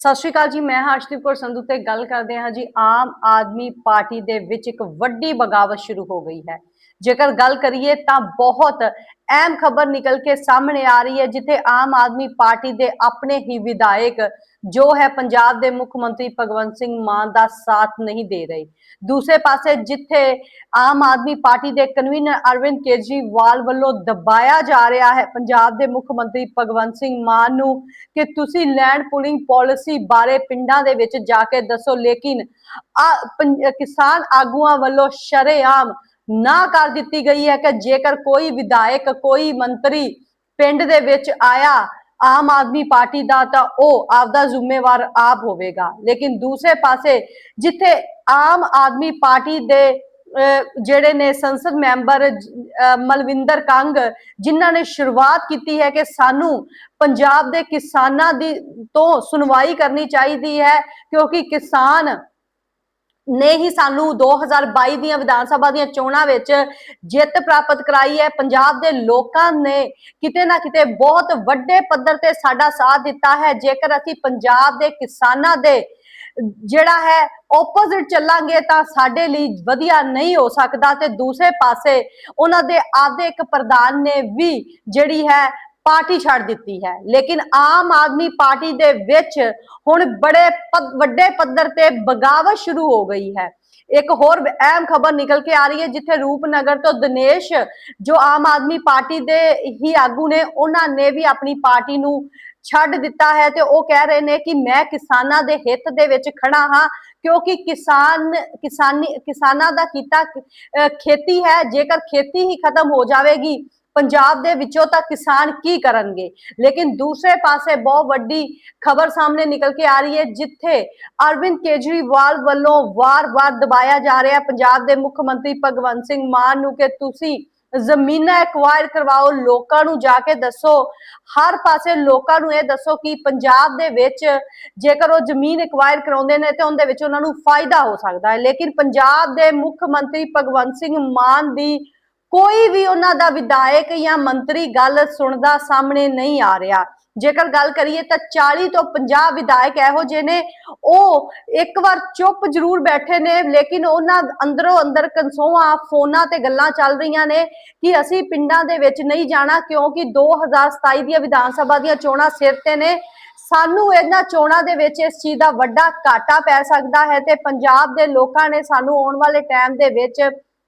ਸਤਿ ਸ਼੍ਰੀ ਅਕਾਲ ਜੀ, ਮੈਂ ਹਰਸ਼ਦੀਪ ਕੌਰ ਸੰਧੂ ਤੇ ਗੱਲ ਕਰਦੇ ਹਾਂ ਜੀ। ਆਮ ਆਦਮੀ ਪਾਰਟੀ ਦੇ ਵਿੱਚ ਇੱਕ ਵੱਡੀ ਬਗਾਵਤ ਸ਼ੁਰੂ ਹੋ ਗਈ ਹੈ। ਜੇਕਰ ਗੱਲ ਕਰੀਏ ਤਾਂ ਬਹੁਤ ਅਹਿਮ ਖਬਰ ਨਿਕਲ ਕੇ ਸਾਹਮਣੇ ਆ ਰਹੀ ਹੈ, ਜਿੱਥੇ ਆਮ ਆਦਮੀ ਪਾਰਟੀ ਦੇ ਆਪਣੇ ਹੀ ਵਿਧਾਇਕ ਜੋ ਹੈ ਪੰਜਾਬ ਦੇ ਮੁੱਖ ਮੰਤਰੀ ਭਗਵੰਤ ਸਿੰਘ ਮਾਨ ਦਾ ਸਾਥ ਨਹੀਂ ਦੇ ਰਹੇ। ਦੂਸਰੇ ਪਾਸੇ ਜਿੱਥੇ ਆਮ ਆਦਮੀ ਪਾਰਟੀ ਦੇ ਕਨਵੀਨਰ ਅਰਵਿੰਦ ਕੇਜਰੀਵਾਲ ਵੱਲੋਂ ਦਬਾਇਆ ਜਾ ਰਿਹਾ ਹੈ, ਪੰਜਾਬ ਦੇ ਮੁੱਖ ਮੰਤਰੀ ਭਗਵੰਤ ਸਿੰਘ ਮਾਨ ਨੂੰ ਕਿ ਤੁਸੀਂ ਲੈਂਡ ਪੁਲਿੰਗ ਪਾਲਿਸੀ ਬਾਰੇ ਪਿੰਡਾਂ ਦੇ ਵਿੱਚ ਜਾ ਕੇ ਦੱਸੋ, ਲੇਕਿਨ ਕਿਸਾਨ ਆਗੂਆਂ ਵੱਲੋਂ ਸ਼ਰੇਆਮ ਨਾ ਕਰ ਦਿੱਤੀ ਗਈ ਹੈ ਕਿ ਜੇਕਰ ਕੋਈ ਵਿਧਾਇਕ, ਕੋਈ ਮੰਤਰੀ ਪਿੰਡ ਦੇ ਵਿੱਚ ਆਇਆ ਆਮ ਆਦਮੀ ਪਾਰਟੀ ਦਾ, ਤਾਂ ਉਹ ਆਪਦਾ ਜ਼ਿੰਮੇਵਾਰ ਆਪ ਹੋਵੇਗਾ। ਲੇਕਿਨ ਦੂਸਰੇ ਪਾਸੇ ਜਿੱਥੇ ਆਮ ਆਦਮੀ ਪਾਰਟੀ ਦੇ ਜਿਹੜੇ ਨੇ ਸੰਸਦ ਮੈਂਬਰ ਮਲਵਿੰਦਰ ਕੰਗ, ਜਿਨ੍ਹਾਂ ਨੇ ਸ਼ੁਰੂਆਤ ਕੀਤੀ ਹੈ ਕਿ ਸਾਨੂੰ ਪੰਜਾਬ ਦੇ ਕਿਸਾਨਾਂ ਦੀ ਤੋਂ ਸੁਣਵਾਈ ਕਰਨੀ ਚਾਹੀਦੀ ਹੈ, ਕਿਉਂਕਿ ਕਿਸਾਨ ਨੇ ਹੀ ਸਾਨੂੰ 2022 ਦੀਆਂ ਵਿਧਾਨ ਸਭਾ ਦੀਆਂ ਚੋਣਾਂ ਵਿੱਚ ਜਿੱਤ ਪ੍ਰਾਪਤ ਕਰਾਈ ਹੈ। ਪੰਜਾਬ ਦੇ ਲੋਕਾਂ ਨੇ ਕਿਤੇ ਨਾ ਕਿਤੇ ਬਹੁਤ ਵੱਡੇ ਪੱਧਰ ਤੇ ਸਾਡਾ ਸਾਥ ਦਿੱਤਾ ਹੈ। ਜੇਕਰ ਅਸੀਂ ਪੰਜਾਬ ਦੇ ਕਿਸਾਨਾਂ ਦੇ ਜਿਹੜਾ ਹੈ ਆਪੋਜ਼ਿਟ ਚੱਲਾਂਗੇ ਤਾਂ ਸਾਡੇ ਲਈ ਵਧੀਆ ਨਹੀਂ ਹੋ ਸਕਦਾ। ਤੇ ਦੂਸਰੇ ਪਾਸੇ ਉਹਨਾਂ ਦੇ ਆਪਦੇ ਇੱਕ ਪ੍ਰਧਾਨ ਨੇ ਵੀ ਜਿਹੜੀ ਹੈ ਪਾਰਟੀ ਛੱਡ ਦਿੱਤੀ ਹੈ। ਲੇਕਿਨ ਆਮ ਆਦਮੀ ਪਾਰਟੀ ਦੇ ਵਿੱਚ ਹੁਣ ਬੜੇ ਵੱਡੇ ਪੱਧਰ ਤੇ ਬਗਾਵਤ ਸ਼ੁਰੂ ਹੋ ਗਈ ਹੈ। ਇੱਕ ਹੋਰ ਅਹਿਮ ਖਬਰ ਨਿਕਲ ਕੇ ਆ ਰਹੀ ਹੈ ਜਿੱਥੇ ਰੂਪਨਗਰ ਤੋਂ ਦਿਨੇਸ਼ ਜੋ ਆਮ ਆਦਮੀ ਪਾਰਟੀ ਦੇ ਹੀ ਆਗੂ ਨੇ ਉਹਨਾਂ ਨੇ ਵੀ ਆਪਣੀ ਪਾਰਟੀ ਨੂੰ ਛੱਡ ਦਿੱਤਾ ਹੈ ਤੇ ਉਹ ਕਹਿ ਰਹੇ ਨੇ ਕਿ ਮੈਂ ਕਿਸਾਨਾਂ ਦੇ ਹਿੱਤ ਦੇ ਵਿੱਚ ਖੜਾ ਹਾਂ ਕਿਉਂਕਿ ਕਿਸਾਨ ਕਿਸਾਨੀ ਕਿਸਾਨਾਂ ਦਾ ਕੀਤਾ ਅਹ, ਖੇਤੀ ਹੈ ਜੇਕਰ ਖੇਤੀ ਹੀ ਖਤਮ ਹੋ ਜਾਵੇਗੀ ਪੰਜਾਬ ਦੇ ਵਿੱਚੋਂ ਤਾਂ ਕਿਸਾਨ ਕੀ ਕਰਨਗੇ? ਲੇਕਿਨ ਦੂਸਰੇ ਪਾਸੇ ਬਹੁਤ ਵੱਡੀ ਖਬਰ ਸਾਹਮਣੇ ਨਿਕਲ ਕੇ ਆ ਰਹੀ ਹੈ, ਜਿੱਥੇ ਅਰਵਿੰਦ ਕੇਜਰੀਵਾਲ ਵੱਲੋਂ ਵਾਰ-ਵਾਰ ਦਬਾਇਆ ਜਾ ਰਿਹਾ ਪੰਜਾਬ ਦੇ ਮੁੱਖ ਮੰਤਰੀ ਭਗਵੰਤ ਸਿੰਘ ਮਾਨ ਨੂੰ ਕਿ ਤੁਸੀਂ ਜ਼ਮੀਨਾਂ ਐਕਵਾਇਰ ਕਰਵਾਓ, ਲੋਕਾਂ ਨੂੰ ਜਾ ਕੇ ਦੱਸੋ। ਹਰ ਪਾਸੇ ਲੋਕਾਂ ਨੂੰ ਇਹ ਦੱਸੋ ਕਿ ਪੰਜਾਬ ਦੇ ਵਿੱਚ ਜੇਕਰ ਉਹ ਜ਼ਮੀਨ ਐਕਵਾਇਰ ਕਰਾਉਂਦੇ ਨੇ, ਤੇ ਉਹਦੇ ਵਿੱਚ ਉਹਨਾਂ ਨੂੰ ਫਾਇਦਾ ਹੋ ਸਕਦਾ ਹੈ। ਲੇਕਿਨ ਪੰਜਾਬ ਦੇ ਮੁੱਖ ਮੰਤਰੀ ਭਗਵੰਤ ਸਿੰਘ ਮਾਨ ਦੀ ਕੋਈ ਵੀ ਉਹਨਾਂ ਦਾ ਵਿਧਾਇਕ ਜਾਂ ਮੰਤਰੀ ਗੱਲ ਸੁਣਦਾ ਸਾਹਮਣੇ ਨਹੀਂ ਆ ਰਿਹਾ। ਜੇਕਰ ਗੱਲ ਕਰੀਏ ਤਾਂ 40 ਤੋਂ 50 ਵਿਧਾਇਕ ਇਹੋ ਜਿਹੇ ਨੇ, ਉਹ ਇੱਕ ਵਾਰ ਚੁੱਪ ਜ਼ਰੂਰ ਬੈਠੇ ਨੇ, ਲੇਕਿਨ ਉਹਨਾਂ ਅੰਦਰੋਂ ਅੰਦਰ ਕਨਸੋਆਂ, ਫੋਨਾਂ ਤੇ ਗੱਲਾਂ ਚੱਲ ਰਹੀਆਂ ਨੇ ਕਿ ਅਸੀਂ ਪਿੰਡਾਂ ਦੇ ਵਿੱਚ ਨਹੀਂ ਜਾਣਾ, ਕਿਉਂਕਿ 2027 ਦੀਆਂ ਵਿਧਾਨ ਸਭਾ ਦੀਆਂ ਚੋਣਾਂ ਸਿਰ ਤੇ ਨੇ। ਸਾਨੂੰ ਇਹਨਾਂ ਚੋਣਾਂ ਦੇ ਵਿੱਚ ਇਸ ਚੀਜ਼ ਦਾ ਵੱਡਾ ਘਾਟਾ ਪੈ ਸਕਦਾ ਹੈ ਤੇ ਪੰਜਾਬ ਦੇ ਲੋਕਾਂ ਨੇ ਸਾਨੂੰ ਆਉਣ ਵਾਲੇ ਟਾਈਮ ਦੇ ਵਿੱਚ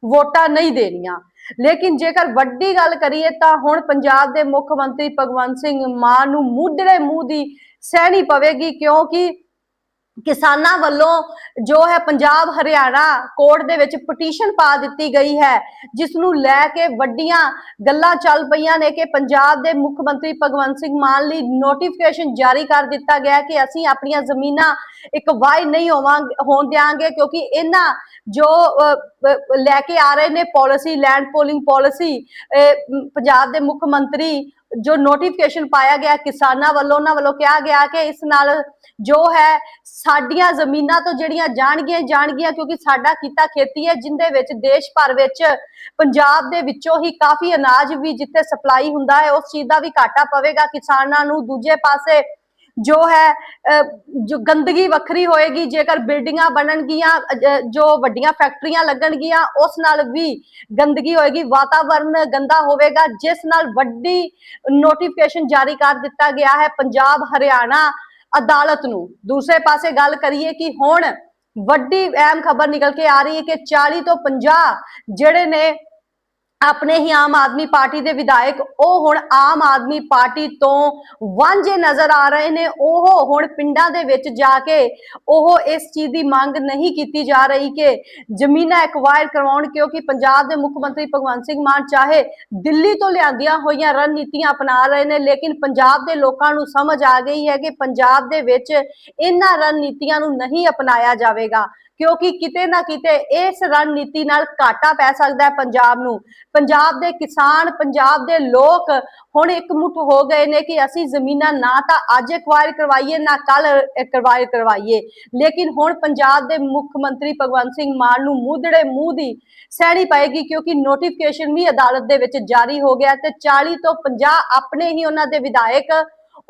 ਵੋਟਾਂ ਨਹੀਂ ਦੇਣੀਆਂ। ਲੇਕਿਨ ਜੇਕਰ ਵੱਡੀ ਗੱਲ ਕਰੀਏ ਤਾਂ ਹੁਣ ਪੰਜਾਬ ਦੇ ਮੁੱਖ ਮੰਤਰੀ ਭਗਵੰਤ ਸਿੰਘ ਮਾਨ ਨੂੰ ਮੁੱਢਲੇ ਮੂੰਹ ਦੀ ਸਹਿਣੀ ਪਵੇਗੀ ਕਿਉਂਕਿ ਕਿਸਾਨਾਂ ਵੱਲੋਂ ਜੋ ਹੈ ਪੰਜਾਬ ਹਰਿਆਣਾ ਕੋਰਟ ਦੇ ਵਿੱਚ ਪਟੀਸ਼ਨ ਪਾ ਦਿੱਤੀ ਗਈ ਹੈ ਜਿਸ ਨੂੰ ਲੈ ਕੇ ਵੱਡੀਆਂ ਗੱਲਾਂ ਚੱਲ ਪਈਆਂ ਨੇ ਕਿ ਪੰਜਾਬ ਦੇ ਮੁੱਖ ਮੰਤਰੀ ਭਗਵੰਤ ਸਿੰਘ ਮਾਨ ਲਈ ਨੋਟੀਫਿਕੇਸ਼ਨ ਜਾਰੀ ਕਰ ਦਿੱਤਾ ਗਿਆ ਕਿ ਅਸੀਂ ਆਪਣੀਆਂ ਜ਼ਮੀਨਾਂ ਇੱਕ ਵਾਈ ਨਹੀਂ ਹੋਵਾਂਗੇ, ਹੋਣ ਦਿਆਂਗੇ ਕਿਉਂਕਿ ਇਹਨਾਂ ਜੋ ਲੈ ਕੇ ਆ ਰਹੇ ਨੇ policy land pooling policy Punjab ਦੇ ਮੁੱਖ ਮੰਤਰੀ ਜੋ ਨੋਟੀਫਿਕੇਸ਼ਨ ਪਾਇਆ ਗਿਆ, ਕਿਸਾਨਾਂ ਵੱਲੋਂ, ਉਹਨਾਂ ਵੱਲੋਂ ਕਿਹਾ ਗਿਆ ਕਿ ਇਸ ਨਾਲ ਜੋ ਹੈ, ਸਾਡੀਆਂ ਜ਼ਮੀਨਾਂ ਤੋਂ ਜਿਹੜੀਆਂ ਜਾਣਗੀਆਂ ਜਾਣਗੀਆਂ ਕਿਉਂਕਿ ਸਾਡਾ ਕੀਤਾ ਖੇਤੀ ਹੈ, ਜਿੰਦੇ ਵਿੱਚ ਦੇਸ਼ ਭਰ ਵਿੱਚ ਪੰਜਾਬ ਦੇ ਵਿੱਚੋਂ ਹੀ ਕਾਫੀ ਅਨਾਜ ਵੀ ਜਿੱਥੇ ਸਪਲਾਈ ਹੁੰਦਾ ਹੈ, ਉਸ ਚੀਜ਼ ਦਾ ਵੀ ਘਾਟਾ ਪਵੇਗਾ ਕਿਸਾਨਾਂ ਨੂੰ ਦੂਜੇ ਪਾਸੇ। ਜੋ ਹੈ ਜੋ ਗੰਦਗੀ ਵੱਖਰੀ ਹੋਏਗੀ, ਜੇਕਰ ਬਿਲਡਿੰਗਾਂ ਬਣਨਗੀਆਂ ਜੋ ਵੱਡੀਆਂ ਫੈਕਟਰੀਆਂ ਲੱਗਣਗੀਆਂ, ਉਸ ਨਾਲ ਵੀ ਗੰਦਗੀ ਹੋਏਗੀ, ਵਾਤਾਵਰਨ ਗੰਦਾ ਹੋਵੇਗਾ, ਜਿਸ ਨਾਲ ਵੱਡੀ ਨੋਟੀਫਿਕੇਸ਼ਨ ਜਾਰੀ ਕਰ ਦਿੱਤਾ ਗਿਆ ਹੈ ਪੰਜਾਬ, ਹਰਿਆਣਾ ਅਦਾਲਤ ਨੂੰ। ਦੂਸਰੇ ਪਾਸੇ ਗੱਲ ਕਰੀਏ ਕਿ ਹੁਣ ਵੱਡੀ ਅਹਿਮ ਖਬਰ ਨਿਕਲ ਕੇ ਆ ਰਹੀ ਹੈ ਕਿ 40 ਤੋਂ 50 ਜਿਹੜੇ ਨੇ ਆਪਣੇ ਹੀ ਆਮ ਆਦਮੀ ਪਾਰਟੀ ਦੇ ਵਿਧਾਇਕ, ਉਹ ਹੁਣ ਆਮ ਆਦਮੀ ਪਾਰਟੀ ਤੋਂ ਵਾਂਝੇ ਨਜ਼ਰ ਆ ਰਹੇ ਨੇ। ਉਹ ਹੁਣ ਪਿੰਡਾਂ ਦੇ ਵਿੱਚ ਜਾ ਕੇ ਉਹ ਇਸ ਚੀਜ਼ ਦੀ ਮੰਗ ਨਹੀਂ ਕੀਤੀ ਜਾ ਰਹੀ ਕਿ ਜ਼ਮੀਨਾਂ ਐਕਵਾਇਰ ਕਰਵਾਉਣ, ਕਿਉਂਕਿ ਪੰਜਾਬ ਦੇ ਮੁੱਖ ਮੰਤਰੀ ਭਗਵੰਤ ਸਿੰਘ ਮਾਨ ਚਾਹੇ ਦਿੱਲੀ ਤੋਂ ਲਿਆਂਦੀਆਂ ਹੋਈਆਂ ਰਣਨੀਤੀਆਂ ਅਪਣਾ ਰਹੇ ਨੇ, ਲੇਕਿਨ ਪੰਜਾਬ ਦੇ ਲੋਕਾਂ ਨੂੰ ਸਮਝ ਆ ਗਈ ਹੈ ਕਿ ਪੰਜਾਬ ਦੇ ਵਿੱਚ ਇਹਨਾਂ ਰਣਨੀਤੀਆਂ ਨੂੰ ਨਹੀਂ ਅਪਣਾਇਆ ਜਾਵੇਗਾ। ਕਿਉਂਕਿ ਕਿਤੇ ਨਾ ਕਿਤੇ ਇਸ ਰਣਨੀਤੀ ਨਾਲ ਘਾਟਾ ਪੈ ਸਕਦਾ ਹੈ ਪੰਜਾਬ ਨੂੰ। ਪੰਜਾਬ ਦੇ ਕਿਸਾਨ, ਪੰਜਾਬ ਦੇ ਲੋਕ ਹੁਣ ਇਕਮੁੱਠ ਹੋ ਗਏ ਨੇ ਕਿ ਅਸੀਂ ਜ਼ਮੀਨਾਂ ਨਾ ਤਾਂ ਅੱਜ ਐਕਵਾਇਰ ਕਰਵਾਈਏ, ਨਾ ਕੱਲ ਐਕਵਾਇਰ ਕਰਵਾਈਏ। ਲੇਕਿਨ ਹੁਣ ਪੰਜਾਬ ਦੇ ਮੁੱਖ ਮੰਤਰੀ ਭਗਵੰਤ ਸਿੰਘ ਮਾਨ ਨੂੰ ਮੂਧੜੇ ਮੂੰਹ ਦੀ ਸਹਿਣੀ ਪਏਗੀ ਕਿਉਂਕਿ ਨੋਟੀਫਿਕੇਸ਼ਨ ਵੀ ਅਦਾਲਤ ਦੇ ਵਿੱਚ ਜਾਰੀ ਹੋ ਗਿਆ ਤੇ 40 ਤੋਂ 50 ਆਪਣੇ ਹੀ ਉਹਨਾਂ ਦੇ ਵਿਧਾਇਕ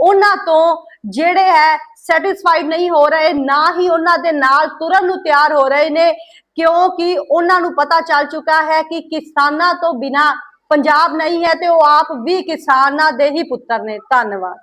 ਉਹਨਾਂ ਤੋਂ ਜਿਹੜੇ ਹੈ ਸੈਟੀਸਫਾਈਡ ਨਹੀਂ ਹੋ ਰਹੇ, ਨਾ ਹੀ ਉਹਨਾਂ ਦੇ ਨਾਲ ਤੁਰਨ ਨੂੰ ਤਿਆਰ ਹੋ ਰਹੇ ਨੇ, ਕਿਉਂਕਿ ਉਹਨਾਂ ਨੂੰ ਪਤਾ ਚੱਲ ਚੁੱਕਾ ਹੈ ਕਿ ਕਿਸਾਨਾਂ ਤੋਂ ਬਿਨਾ ਪੰਜਾਬ ਨਹੀਂ ਹੈ ਤੇ ਉਹ ਆਪ ਵੀ ਕਿਸਾਨਾਂ ਦੇ ਹੀ ਪੁੱਤਰ ਨੇ। ਧੰਨਵਾਦ।